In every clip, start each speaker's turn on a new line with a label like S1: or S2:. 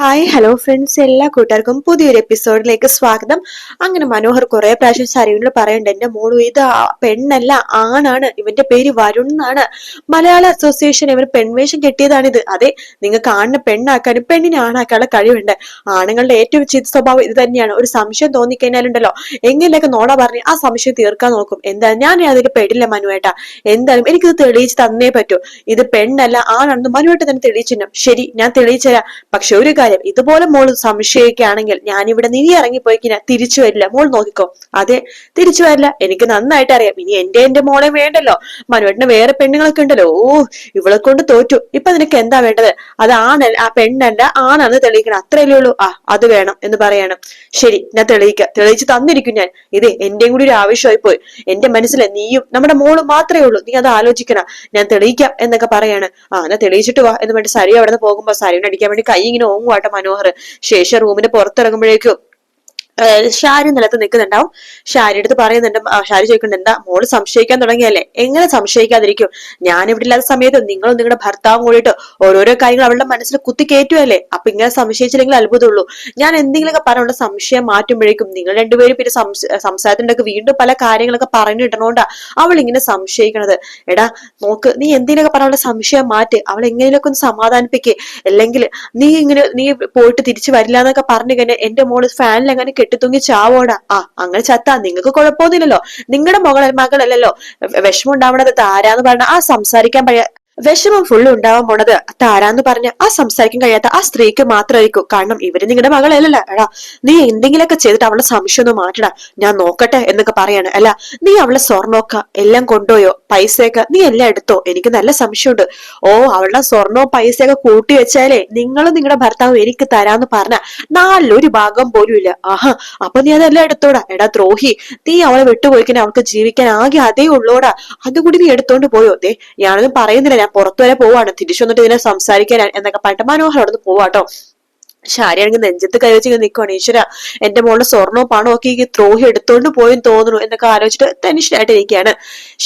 S1: Hi hello friends എല്ലാ കൂട്ടുകാർക്കും പുതിയൊരു എപ്പിസോഡിലേക്ക് സ്വാഗതം. അങ്ങനെ മനോഹർ കുറെ പ്രാവശ്യം സരീനോട് പറയണ്ട എന്റെ മോളു ഇത് പെണ്ണല്ല ആണാണ്. ഇവന്റെ പേര് വരുൺ എന്നാണ്. മലയാള അസോസിയേഷൻ ഇവർ പെൺവേഷം കെട്ടിയതാണിത്. അതെ നിങ്ങൾക്ക് ആണിനെ പെണ്ണാക്കാനും പെണ്ണിനെ ആണാക്കാനുള്ള കഴിവുണ്ട്. ആണുങ്ങളുടെ ഏറ്റവും ചീത്ത സ്വഭാവം ഇത് തന്നെയാണ്. ഒരു സംശയം തോന്നിക്കഴിഞ്ഞാലുണ്ടല്ലോ എങ്ങനെയൊക്കെ നോട പറഞ്ഞ് ആ സംശയം തീർക്കാൻ നോക്കും. എന്താ ഞാൻ അതിൽ പെടില്ല മനുവേട്ട. എന്തായാലും എനിക്കിത് തെളിയിച്ച് തന്നേ പറ്റൂ. ഇത് പെണ്ണല്ല ആണാണെന്ന് മനുവേട്ട തന്നെ തെളിയിച്ചിട്ടും ശരി ഞാൻ തെളിയിച്ചു തരാം പക്ഷെ ഒരു ഇതുപോലെ മോൾ സംശയിക്കുകയാണെങ്കിൽ ഞാൻ ഇവിടെ നീ ഇറങ്ങിപ്പോയി കഴിഞ്ഞാൽ തിരിച്ചു വരില്ല. മോൾ നോക്കിക്കോ. അതെ തിരിച്ചു വരില്ല. എനിക്ക് നന്നായിട്ട് അറിയാം. ഇനി എന്റെ എന്റെ മോളെ വേണ്ടല്ലോ. മനുവേട്ടന് വേറെ പെണ്ണുങ്ങളൊക്കെ ഉണ്ടല്ലോ. ഓ ഇവളെ കൊണ്ട് തോറ്റു. ഇപ്പൊ നിനക്ക് എന്താ വേണ്ടത്? അത് ആണല്ല ആ പെണ്ണല്ല ആണെന്ന് തെളിയിക്കണം. അത്രയല്ലേ ഉള്ളൂ. ആ അത് വേണം എന്ന് പറയണം. ശരി ഞാൻ തെളിയിക്കാം. തെളിയിച്ച് തന്നിരിക്കും ഞാൻ. ഇത് എന്റെയും കൂടി ഒരു ആവശ്യമായി പോയി എന്റെ മനസ്സിലെ നീയും നമ്മുടെ മോളും മാത്രമേ ഉള്ളൂ. നീ അത് ആലോചിക്കണം. ഞാൻ തെളിയിക്കാം എന്നൊക്കെ പറയാണ്. ആ എന്നാ തെളിയിച്ചിട്ട് വാ എന്ന് പറഞ്ഞിട്ട് സരി അവിടെ നിന്ന് പോകുമ്പോ അടിക്കാൻ വേണ്ടി കൈ ഇങ്ങനെ ഓങ്ങുവാട്ടെ മനോഹർ. ശേഷം റൂമിന് പുറത്തിറങ്ങുമ്പോഴേക്കും ഷാരി നിലത്ത് നിൽക്കുന്നുണ്ടാവും. ഷാരി അടുത്ത് പറയുന്നുണ്ട് ഷാരി ചോദിക്കുന്നുണ്ട് എന്താ മോൾ സംശയിക്കാൻ തുടങ്ങിയല്ലേ? എങ്ങനെ സംശയിക്കാതിരിക്കും? ഞാൻ ഇവിടെ ഇല്ലാത്ത സമയത്ത് നിങ്ങളും നിങ്ങളുടെ ഭർത്താവും കൂടിയിട്ട് ഓരോരോ കാര്യങ്ങൾ അവളുടെ മനസ്സിൽ കുത്തി കയറ്റുമല്ലേ അപ്പൊ ഇങ്ങനെ സംശയിച്ചില്ലെങ്കിൽ അത്ഭുതമുള്ളൂ. ഞാൻ എന്തെങ്കിലുമൊക്കെ പറഞ്ഞുള്ള സംശയം മാറ്റുമ്പോഴേക്കും നിങ്ങൾ രണ്ടുപേരും പിന്നെ സംസാരത്തിനൊക്കെ വീണ്ടും പല കാര്യങ്ങളൊക്കെ പറഞ്ഞു കിട്ടണോണ്ടാ അവൾ ഇങ്ങനെ സംശയിക്കണത്. എടാ നോക്ക് നീ എന്തെങ്കിലുമൊക്കെ പറഞ്ഞുള്ള സംശയം മാറ്റി. അവൾ എങ്ങനെയൊക്കെ ഒന്ന് സമാധാനിപ്പിക്കേ. അല്ലെങ്കിൽ നീ ഇങ്ങനെ നീ പോയിട്ട് തിരിച്ചു വരില്ല എന്നൊക്കെ പറഞ്ഞു കഴിഞ്ഞാൽ എന്റെ മോൾ ഫാനിൽ അങ്ങനെ കെട്ടിത്തൂങ്ങി ചാവോടാ. ആ അങ്ങനെ ചത്താ. നിങ്ങൾക്ക് കുഴപ്പമൊന്നുമില്ലല്ലോ. നിങ്ങളുടെ മകൾ മകളല്ലല്ലോ. വിഷമം ഉണ്ടാവണത് താരാന്ന് പറഞ്ഞ ആ സംസാരിക്കാൻ വിഷമം ഫുള്ള് ഉണ്ടാവാൻ പോണത് താരാന്ന് പറഞ്ഞ ആ സംസാരിക്കാൻ കഴിയാത്ത ആ സ്ത്രീക്ക് മാത്രമായിരിക്കും. കാരണം ഇവർ നിങ്ങളുടെ മകളല്ലല്ലോ എടാ നീ എന്തെങ്കിലുമൊക്കെ ചെയ്തിട്ട് അവളുടെ സംശയം ഒന്ന് മാറ്റടാ. ഞാൻ നോക്കട്ടെ എന്നൊക്കെ പറയാണ്. അല്ല നീ അവളെ സ്വർണമൊക്കെ എല്ലാം കൊണ്ടുപോയോ? പൈസയൊക്കെ നീ എല്ലാം എടുത്തോ? എനിക്ക് നല്ല സംശയമുണ്ട്. ഓ അവളുടെ സ്വർണവും പൈസയൊക്കെ കൂട്ടി വെച്ചാലേ നിങ്ങളും നിങ്ങളുടെ ഭർത്താവും എനിക്ക് തരാന്ന് പറഞ്ഞ നാലൊരു ഭാഗം പോലും ഇല്ല. ആഹാ അപ്പൊ നീ അതെല്ലാം എടുത്തോടാ? എടാ ദ്രോഹി നീ അവളെ വിട്ടുപോയിക്കാൻ അവൾക്ക് ജീവിക്കാൻ ആകെ അതേ ഉള്ളോടാ. അതുകൂടി നീ എടുത്തോണ്ട് പോയോ? ദേ ഞാനൊന്നും പറയുന്നില്ല. പുറത്തു വരെ പോവാണ്. തിരിച്ചു വന്നിട്ട് ഇതിനെ സംസാരിക്കാൻ എന്നൊക്കെ പറഞ്ഞിട്ട് മനോഹർ അവിടെ നിന്ന് പോവാട്ടോ. ശാരിയാണെങ്കിൽ നെഞ്ചത്ത് കൈവച്ച് നിൽക്കുവാണ് ഈശ്വര എന്റെ മോളുടെ സ്വർണവും പണവും ഒക്കെ ഈ ദ്രോഹി എടുത്തോണ്ട് പോയെന്ന് തോന്നുന്നു എന്നൊക്കെ ആലോചിച്ചിട്ട് ടെൻഷനായിട്ട് ഇരിക്കുകയാണ്.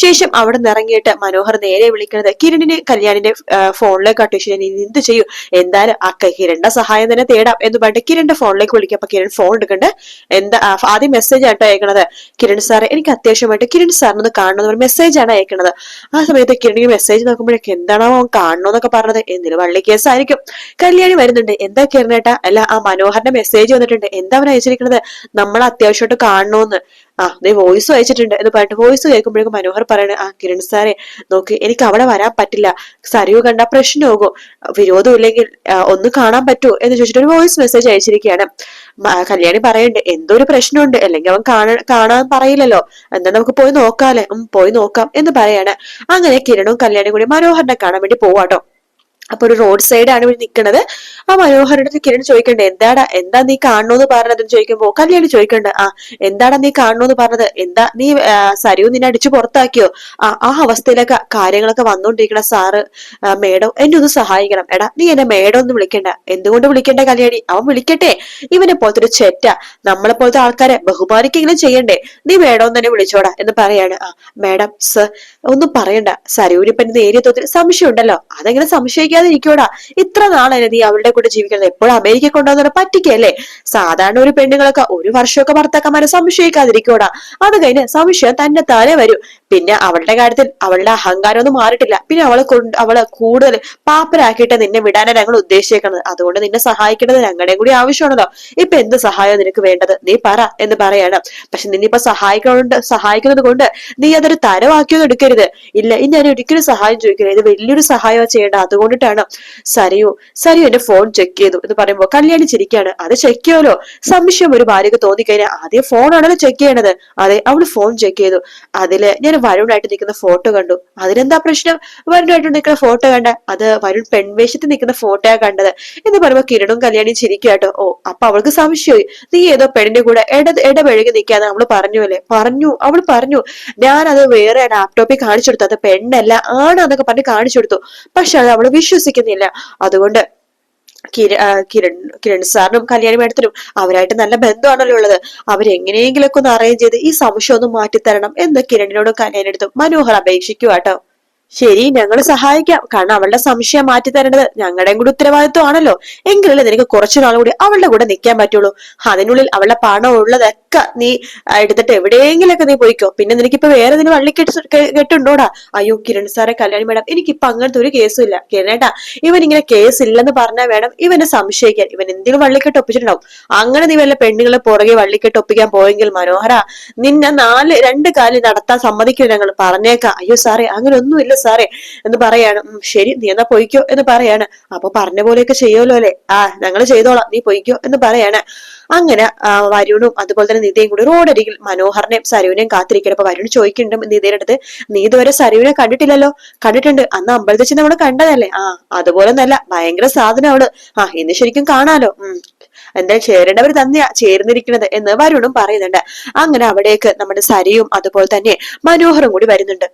S1: ശേഷം അവിടെ നിന്ന് ഇറങ്ങിയിട്ട് മനോഹർ നേരെ വിളിക്കുന്നത് കിരണിനെ കല്യാണിന്റെ ഫോണിലേക്ക് അട്ടേഷൻ നീ എന്ത് ചെയ്യും? എന്തായാലും ആ കിരണിന്റെ സഹായം തന്നെ തേടാം എന്ന് പറഞ്ഞിട്ട് കിരണിന്റെ ഫോണിലേക്ക് വിളിക്കും. അപ്പൊ കിരൺ ഫോൺ എടുക്കണ്ട് എന്താ ആദ്യം മെസ്സേജ് ആട്ടോ അയക്കണത്? കിരൺ സാറെ എനിക്ക് അത്യാവശ്യമായിട്ട് കിരൺ സാറിനൊന്ന് കാണണമെന്ന് മെസ്സേജ് ആണ് അയക്കണത്. ആ സമയത്ത് കിരണിന് മെസ്സേജ് നോക്കുമ്പോഴേക്ക് എന്താണോ അവൻ കാണണമെന്നൊക്കെ പറഞ്ഞത്? എന്തിനു വള്ളി കേസായിരിക്കും കല്യാണി വരുന്നുണ്ട്. എന്താ കിരണേട്ടാ അല്ല ആ മനോഹരന്റെ മെസ്സേജ് വന്നിട്ടുണ്ട്. എന്താ അവൻ അയച്ചിരിക്കുന്നത് നമ്മൾ അത്യാവശ്യമായിട്ട് കാണണോന്ന്. ആ നീ വോയിസ് അയച്ചിട്ടുണ്ട്. എന്ന് പറഞ്ഞിട്ട് വോയിസ് കേൾക്കുമ്പോഴേക്കും മനോഹർ പറയണേ ആ കിരൺ സാറേ നോക്ക് എനിക്ക് അവിടെ വരാൻ പറ്റില്ല. സരിവ് കണ്ട പ്രശ്നമാകും. വിരോധം ഇല്ലെങ്കിൽ ഒന്ന് കാണാൻ പറ്റുമോ എന്ന് ചോദിച്ചിട്ട് ഒരു വോയിസ് മെസ്സേജ് അയച്ചിരിക്കുകയാണ്. കല്യാണി പറയണ്ട് എന്തോ ഒരു പ്രശ്നമുണ്ട്. അല്ലെങ്കിൽ അവൻ കാണാൻ കാണാൻ പറയില്ലല്ലോ. എന്നാ നമുക്ക് പോയി നോക്കാല്ലേ? പോയി നോക്കാം. എന്ന് പറയാണ്. അങ്ങനെ കിരണും കല്യാണിയും കൂടി മനോഹറിനെ കാണാൻ വേണ്ടി പോവാട്ടോ. അപ്പൊ ഒരു റോഡ് സൈഡാണ് ഇവിടെ നിൽക്കുന്നത് ആ മനോഹരുടെ അടുത്ത് കിരൺ ചോദിക്കണ്ടേ എന്താടാ എന്താ നീ കാണണോന്ന് പറഞ്ഞതെന്ന് ചോദിക്കുമ്പോ കല്യാണി ചോദിക്കണ്ട ആ എന്താടാ നീ കാണണോന്ന് പറഞ്ഞത്? എന്താ നീ സരിയോ നിന്നെ അടിച്ചു പുറത്താക്കിയോ? ആ ആ അവസ്ഥയിലൊക്കെ കാര്യങ്ങളൊക്കെ വന്നോണ്ടിരിക്കണ സാറ് മേഡം എന്നെ ഒന്ന് സഹായിക്കണം. എടാ നീ എന്നെ മേഡം ഒന്ന് വിളിക്കണ്ട. എന്തുകൊണ്ട് വിളിക്കണ്ട കല്യാണി? അവൻ വിളിക്കട്ടെ. ഇവനെ പോലത്തെ ഒരു ചെറ്റ. നമ്മളെ പോലത്തെ ആൾക്കാരെ ബഹുമാനിക്കെങ്കിലും ചെയ്യണ്ടേ? നീ മേഡം തന്നെ വിളിച്ചോടാ എന്ന് പറയാണ്. ആ മേഡം സർ ഒന്നും പറയണ്ട. സരൂരിപ്പൻ നേരിയ തോതിൽ സംശയം ഉണ്ടല്ലോ അതെങ്ങനെ സംശയിക്കാതെ ഇരിക്കൂടാ ഇത്ര നാളാണ് നീ അവളുടെ കൂടെ ജീവിക്കുന്നത് എപ്പോഴും അമേരിക്ക കൊണ്ടുവന്ന പറ്റിക്കല്ലേ സാധാരണ ഒരു പെണ്ണുങ്ങളൊക്കെ ഒരു വർഷമൊക്കെ ഭർത്താക്കന്മാരെ സംശയിക്കാതിരിക്കൂടാ. അത് കഴിഞ്ഞ് സംശയം തന്നെ താനെ വരും. പിന്നെ അവളുടെ കാര്യത്തിൽ അവളുടെ അഹങ്കാരം ഒന്നും മാറിയിട്ടില്ല. പിന്നെ അവളെ കൊണ്ട് അവളെ കൂടുതൽ പാപ്പരാക്കിയിട്ട് നിന്നെ വിടാനാണ് ഞങ്ങൾ ഉദ്ദേശിക്കുന്നത് അതുകൊണ്ട് നിന്നെ സഹായിക്കേണ്ടത് ഞങ്ങളുടെയും കൂടി ആവശ്യമാണല്ലോ. ഇപ്പൊ എന്ത് സഹായം നിനക്ക് വേണ്ടത്? നീ പറ എന്ന് പറയാണ്. പക്ഷെ നിന്നിപ്പോ സഹായിക്കൊണ്ട് സഹായിക്കുന്നത് കൊണ്ട് നീ അതൊരു തരവാക്കിയൊന്നും എടുക്കരുത്. ഇല്ല ഇനി ഞാൻ ഒരിക്കലും സഹായം ചോദിക്കരുത് ഇത് വലിയൊരു സഹായം ചെയ്യേണ്ട അതുകൊണ്ടിട്ടാണ് സരിയോ സരിയോ എന്റെ ഫോൺ ചെക്ക് ചെയ്തു. എന്ന് പറയുമ്പോൾ കല്യാണി ചിരിക്കാണ്. അത് ചെക്ക് ചെയ്യുമല്ലോ സംശയം ഒരു ഭാര്യക്ക് തോന്നിക്കഴിഞ്ഞാൽ ആദ്യം ഫോണാണല്ലോ ചെക്ക് ചെയ്യണത്. അതെ അവൾ ഫോൺ ചെക്ക് ചെയ്തു. അതിൽ ഞാൻ വരുണായിട്ട് നിൽക്കുന്ന ഫോട്ടോ കണ്ടു. അതിനെന്താ പ്രശ്നം? വരുണായിട്ട് നിൽക്കുന്ന ഫോട്ടോ കണ്ട. അത് വരുൺ പെൺവേഷത്തിൽ നിൽക്കുന്ന ഫോട്ടോയാ കണ്ടത്. എന്ന് പറയുമ്പോ കിരണും കല്യാണിയും ചിരിക്കാട്ടോ ഓ അപ്പൊ അവൾക്ക് സംശയമായി. നീ ഏതോ പെണ്ണിന്റെ കൂടെ ഇട ഇടപഴകി നിൽക്കാന്ന് അവൾ പറഞ്ഞു അല്ലേ? പറഞ്ഞു അവൾ പറഞ്ഞു. ഞാൻ അത് വേറെ ലാപ്ടോപ്പിൽ കാണിച്ചു കൊടുത്തു. അത് പെണ്ണല്ല ആണെന്നൊക്കെ പറഞ്ഞ് കാണിച്ചു കൊടുത്തു. പക്ഷെ അത് അവൾ വിശ്വസിക്കുന്നില്ല. അതുകൊണ്ട് കിര കിരൺ കിരൺ സാറിനും കല്യാണി മേഡത്തിനും അവരായിട്ട് നല്ല ബന്ധമാണല്ലോ ഉള്ളത്. അവരെങ്ങനെയെങ്കിലൊക്കെ ഒന്ന് അറേഞ്ച് ചെയ്ത് ഈ സംശയം ഒന്ന് മാറ്റിത്തരണം എന്ന് കിരണിനോടും കല്യാണിനടുത്തും മനോഹർ അപേക്ഷിക്കുക കേട്ടോ ശരി ഞങ്ങൾ സഹായിക്കാം. കാരണം അവളുടെ സംശയം മാറ്റി തരേണ്ടത് ഞങ്ങളുടെയും കൂടി ഉത്തരവാദിത്വമാണല്ലോ. എങ്കിലല്ലേ നിനക്ക് കുറച്ചു നാൾ കൂടി അവളുടെ കൂടെ നിൽക്കാൻ പറ്റുള്ളൂ. അതിനുള്ളിൽ അവളുടെ പണം ഉള്ളതൊക്കെ നീ എടുത്തിട്ട് എവിടെയെങ്കിലൊക്കെ നീ പോയിക്കോ. പിന്നെ നിനക്കിപ്പോ വേറെ ഇതിന് വള്ളി കെട്ട് കെട്ടുണ്ടോടാ? അയ്യോ കിരൺ സാറെ കല്യാണി മേഡം എനിക്കിപ്പോ അങ്ങനത്തെ ഒരു കേസും ഇല്ല കിരണേട്ടാ ഇവൻ ഇങ്ങനെ കേസ് ഇല്ലെന്ന് പറഞ്ഞാൽ വേണം ഇവനെ സംശയിക്കാൻ. ഇവൻ എന്തെങ്കിലും വള്ളിക്കെട്ട് ഒപ്പിച്ചിട്ടുണ്ടാവും. അങ്ങനെ നീ വല്ല പെണ്ണുങ്ങളെ പുറകെ വള്ളിക്കെട്ട് ഒപ്പിക്കാൻ പോയെങ്കിൽ മനോഹര. നിന്നെ നാല് രണ്ട് കാലി നടത്താൻ സമ്മതിക്കും ഞങ്ങൾ പറഞ്ഞേക്കാം. അയ്യോ സാറേ അങ്ങനെ ഒന്നുമില്ല സാറേ എന്ന് പറയാണ്. ശരി നീ എന്നാ പൊയ്ക്കോ എന്ന് പറയാണ്. അപ്പൊ പറഞ്ഞ പോലെയൊക്കെ ചെയ്യുമല്ലോ അല്ലെ? ആ ഞങ്ങൾ ചെയ്തോളാം നീ പൊയ്ക്കോ എന്ന് പറയാണ്. അങ്ങനെ വരുണും അതുപോലെ തന്നെ നിതയും കൂടി റോഡരികിൽ മനോഹറിനെയും സരുവിനെയും കാത്തിരിക്കണം അപ്പൊ വരുൺ ചോദിക്കുന്നുണ്ട് നിതയുടെ അടുത്ത് നീ ഇതുവരെ സരുവിനെ കണ്ടിട്ടില്ലല്ലോ? കണ്ടിട്ടുണ്ട്. അന്ന് അമ്പലത്തിൽ നമ്മൾ കണ്ടതല്ലേ? ആ അതുപോലെ നല്ല ഭയങ്കര സാധനം അവൾ ആ ഇന്ന് ശരിക്കും കാണാലോ? ഉം എന്താ ചേരേണ്ടവർ തന്നെയാ ചേർന്നിരിക്കുന്നത് എന്ന് വരുണും പറയുന്നുണ്ട്. അങ്ങനെ അവിടേക്ക് നമ്മുടെ സരിയും അതുപോലെ തന്നെ മനോഹറും കൂടി വരുന്നുണ്ട്.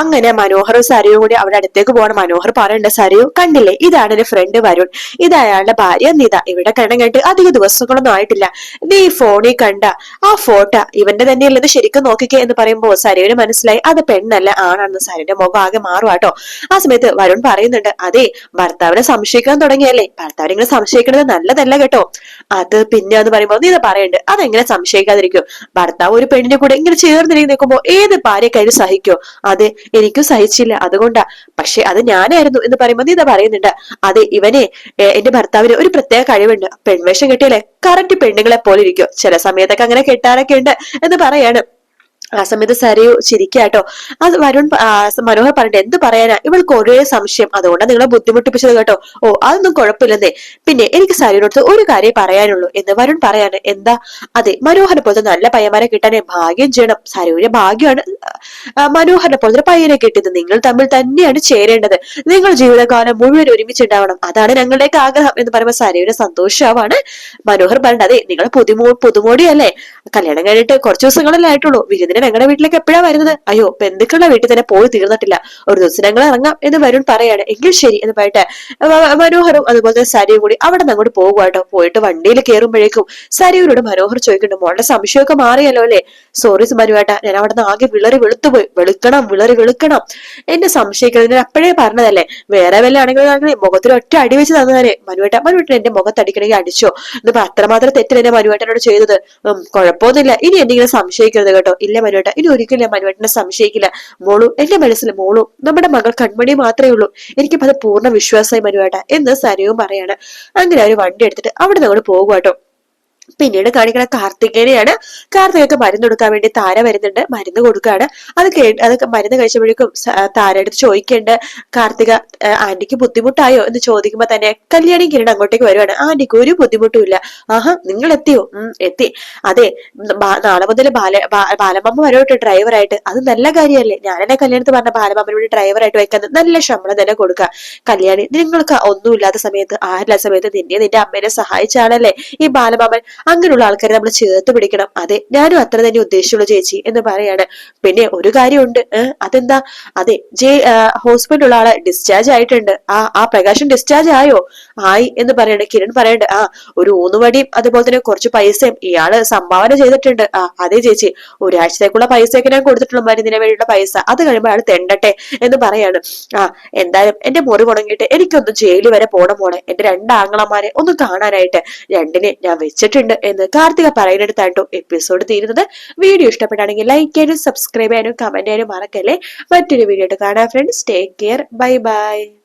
S1: അങ്ങനെ മനോഹറും സരയും കൂടി അവിടെ അടുത്തേക്ക് പോകണം. മനോഹർ പറയണ്ട സരയു കണ്ടില്ലേ? ഇതാണ് എന്റെ ഫ്രണ്ട് വരുൺ. ഇത് അയാളുടെ ഭാര്യ നിത. ഇവിടെ കണ്ണം കേട്ട് അധിക ദിവസങ്ങളൊന്നും ആയിട്ടില്ല. നീ ഫോണിൽ കണ്ട ആ ഫോട്ടോ ഇവന്റെ തന്നെയല്ലെന്ന് ശരിക്കും നോക്കിക്കേ എന്ന് പറയുമ്പോ സരയുടെ മനസ്സിലായി അത് പെണ്ണല്ല ആണെന്ന് സരയുടെ മുഖം ആകെ മാറും മാറുവാട്ടോ ആ സമയത്ത് വരുൺ പറയുന്നുണ്ട് അതെ ഭർത്താവിനെ സംശയിക്കാൻ തുടങ്ങിയല്ലേ? ഭർത്താവിനെ ഇങ്ങനെ സംശയിക്കുന്നത് നല്ലതല്ല കേട്ടോ. അത് പിന്നെ എന്ന് പറയുമ്പോൾ നീ ഇത് പറയണ്ട് അതെങ്ങനെ സംശയിക്കാതിരിക്കും? ഭർത്താവ് ഒരു പെണ്ണിന്റെ കൂടെ ഇങ്ങനെ ചേർന്നിരിക്കുമ്പോ ഏത് ഭാര്യ കഴിഞ്ഞ് സഹിക്കോ? അതെ എനിക്കും സഹിച്ചില്ല. അതുകൊണ്ടാ. പക്ഷെ അത് ഞാനായിരുന്നു എന്ന് പറയുമ്പോൾ നീ പറയുന്നുണ്ട്. അതെ ഇവനെ എന്റെ ഭർത്താവിന് ഒരു പ്രത്യേക കഴിവുണ്ട്. പെൺവേഷം കെട്ടിയാലേ കറക്റ്റ് പെണ്ണുങ്ങളെ പോലെ ഇരിക്കും ചില സമയത്തൊക്കെ അങ്ങനെ കെട്ടാറൊക്കെ ഉണ്ട് എന്ന് പറയാണ്. ആ സമയത്ത് സരയു ചിരിക്കാട്ടോ അത് വരുൺ മനോഹർ പറഞ്ഞിട്ട് എന്ത് പറയാനാ? ഇവൾക്ക് ഒരേ സംശയം. അതുകൊണ്ടാണ് നിങ്ങളെ ബുദ്ധിമുട്ടിപ്പിച്ചത് കേട്ടോ. ഓ അതൊന്നും കുഴപ്പമില്ലെന്നേ. പിന്നെ എനിക്ക് സരയുനോട് ഒരു കാര്യം പറയാനുള്ളൂ. എന്ന് വരുൺ പറയാണ്. എന്താ? അതെ മനോഹരനെ പോലത്തെ നല്ല പയ്യന്മാരെ കിട്ടാനെ ഭാഗ്യം ചെയ്യണം. സരയുടെ ഭാഗ്യമാണ് മനോഹരനെ പോലത്തെ പയ്യനെ കിട്ടിയത്. നിങ്ങൾ തമ്മിൽ തന്നെയാണ് ചേരേണ്ടത്. നിങ്ങൾ ജീവിതകാലം മുഴുവൻ ഒരുമിച്ചുണ്ടാവണം. അതാണ് ഞങ്ങളുടെയൊക്കെ ആഗ്രഹം. എന്ന് പറയുമ്പോൾ സരയുടെ സന്തോഷമാണ് മനോഹർ പറഞ്ഞത്. അതെ നിങ്ങൾ പുതുമോ പുതുമോടിയല്ലേ? കല്യാണം കഴിഞ്ഞിട്ട് കുറച്ച് ദിവസങ്ങളല്ലേ ആയിട്ടുള്ളൂ. വിരുന്നിന് ഞങ്ങളുടെ വീട്ടിലേക്ക് എപ്പോഴാ വരുന്നത്? അയ്യോ ബന്ധുക്കളുടെ വീട്ടിൽ തന്നെ പോയി തീർന്നിട്ടില്ല. ഒരു ദിവസം ഞങ്ങൾ ഇറങ്ങാം എന്ന് വരുൺ പറയാണ്. എങ്കിൽ ശരി എന്ന് പറയട്ടെ. മനോഹറും അതുപോലെ തന്നെ സരിയും കൂടി അവിടെ നിന്ന് അങ്ങോട്ട് പോയിട്ട് വണ്ടിയിൽ കയറുമ്പോഴേക്കും സരിയോട് മനോഹർ ചോദിക്കുന്നുണ്ട് മോളുടെ സംശയമൊക്കെ മാറിയല്ലോ അല്ലേ? സോറി മനുവേട്ട ഞാൻ അവിടെ നിന്ന് ആകെ വിളറി വെളുത്തുപോയി. വെളുക്കണം വിളറി വെളുക്കണം. എന്നെ സംശയിക്കുന്നത് അപ്പോഴേ പറഞ്ഞതല്ലേ? വേറെ വല്ല ആണെങ്കിലും മുഖത്തിൽ ഒറ്റ അടി വെച്ച് തന്നതന്നെ മനുവേട്ട മനുവേട്ടൻ എന്റെ മുഖത്ത് അടിക്കണമെങ്കിൽ അടിച്ചോ? എന്നിപ്പോ അത്രമാത്രം തെറ്റിൽ എന്നെ മനുവേട്ടനോട് ചെയ്തത്? കുഴപ്പമൊന്നുമില്ല. ഇനി ഇങ്ങനെ സംശയിക്കരുത് കേട്ടോ. ഇല്ല മനുവേട്ട ഇനി ഒരിക്കലും മനുവേട്ടനെ സംശയിക്കില്ല. മോളു എന്റെ മനസ്സിൽ മോളു നമ്മുടെ മകൾ കൺമണി മാത്രമേ ഉള്ളൂ. എനിക്കിപ്പോ അത് പൂർണ വിശ്വാസമായി മനുവേട്ട എന്ന് സരയും പറയാണ്. അങ്ങനെ ഒരു വണ്ടി എടുത്തിട്ട് അവിടെ നിന്ന് അങ്ങോട്ട് പോകുവാട്ടോ പിന്നീട് കാണിക്കുന്ന കാർത്തികേനെയാണ് കാർത്തികക്ക് മരുന്ന് കൊടുക്കാൻ വേണ്ടി താര വരുന്നുണ്ട്. മരുന്ന് കൊടുക്കുകയാണ് അത് കേ അത് മരുന്ന് കഴിച്ചപ്പോഴേക്കും സ- താര എടുത്ത് ചോദിക്കേണ്ട കാർത്തിക "ആ, ആന്റിക്ക് ബുദ്ധിമുട്ടായോ എന്ന് ചോദിക്കുമ്പോ തന്നെ കല്യാണി കിരൺ അങ്ങോട്ടേക്ക് വരുവാണ്. ആന്റിക്ക് ഒരു ബുദ്ധിമുട്ടും ഇല്ല. ആഹാ നിങ്ങൾ എത്തിയോ എത്തി. അതെ നാളെ മുതൽ ബാല ബാ- ബാലമമ്മ വരോട്ട് ഡ്രൈവറായിട്ട്. അത് നല്ല കാര്യമല്ലേ ഞാനെന്നെ കല്യാണത്തിൽ പറഞ്ഞ ബാലമമ്മന് വേണ്ടി ഡ്രൈവറായിട്ട് വെക്കാൻ നല്ല ശമ്പളം തന്നെ കൊടുക്കുക കല്യാണി നിങ്ങൾക്ക് ഒന്നുമില്ലാത്ത സമയത്ത് ആരില്ലാത്ത സമയത്ത് നിന്നെ നിന്റെ അമ്മേനെ സഹായിച്ചാണല്ലേ ഈ ബാലമാമൻ അങ്ങനെയുള്ള ആൾക്കാരെ നമ്മൾ ചേർത്ത് പിടിക്കണം. അതെ ഞാനും അത്ര തന്നെ ഉദ്ദേശിച്ചുള്ളൂ ചേച്ചി എന്ന് പറയാണ്. പിന്നെ ഒരു കാര്യമുണ്ട്. അതെന്താ? അതെ ജെ ഹോസ്പിറ്റലുള്ള ആളെ ഡിസ്ചാർജ് ആയിട്ടുണ്ട്. ആ ആ പ്രകാശം ഡിസ്ചാർജ് ആയോ? ആയി എന്ന് പറയണ്ട കിരൺ പറയണ്ട്. ആ ഒരു ഊന്നുവടിയും അതുപോലെ തന്നെ കുറച്ച് പൈസയും ഇയാൾ സംഭാവന ചെയ്തിട്ടുണ്ട്. ആ അതെ ചേച്ചി ഒരാഴ്ചത്തേക്കുള്ള പൈസയൊക്കെ ഞാൻ കൊടുത്തിട്ടുള്ള. മരുന്നിന് വേണ്ടിയുള്ള പൈസ. അത് കഴിയുമ്പോൾ അയാൾ തെണ്ടട്ടെ എന്ന് പറയാണ്. ആ എന്തായാലും എന്റെ മുറി മുടങ്ങിയിട്ട് എനിക്കൊന്ന് ജയിലിൽ വരെ പോണം മോളെ. എന്റെ രണ്ട് ആങ്ങളമാരെ ഒന്ന് കാണാനായിട്ട് രണ്ടിനെ ഞാൻ വെച്ചിട്ടുണ്ട്. എന്ന് കാർത്തിക പറയുന്നിടത്തായിട്ടോ എപ്പിസോഡ് തീരുന്നത്. വീഡിയോ ഇഷ്ടപ്പെട്ടാണെങ്കിൽ ലൈക്ക് ചെയ്യാനും സബ്സ്ക്രൈബ് ചെയ്യാനും കമന്റ് ചെയ്യാനും മറക്കല്ലേ. മറ്റൊരു വീഡിയോ കാണാം friends take care bye bye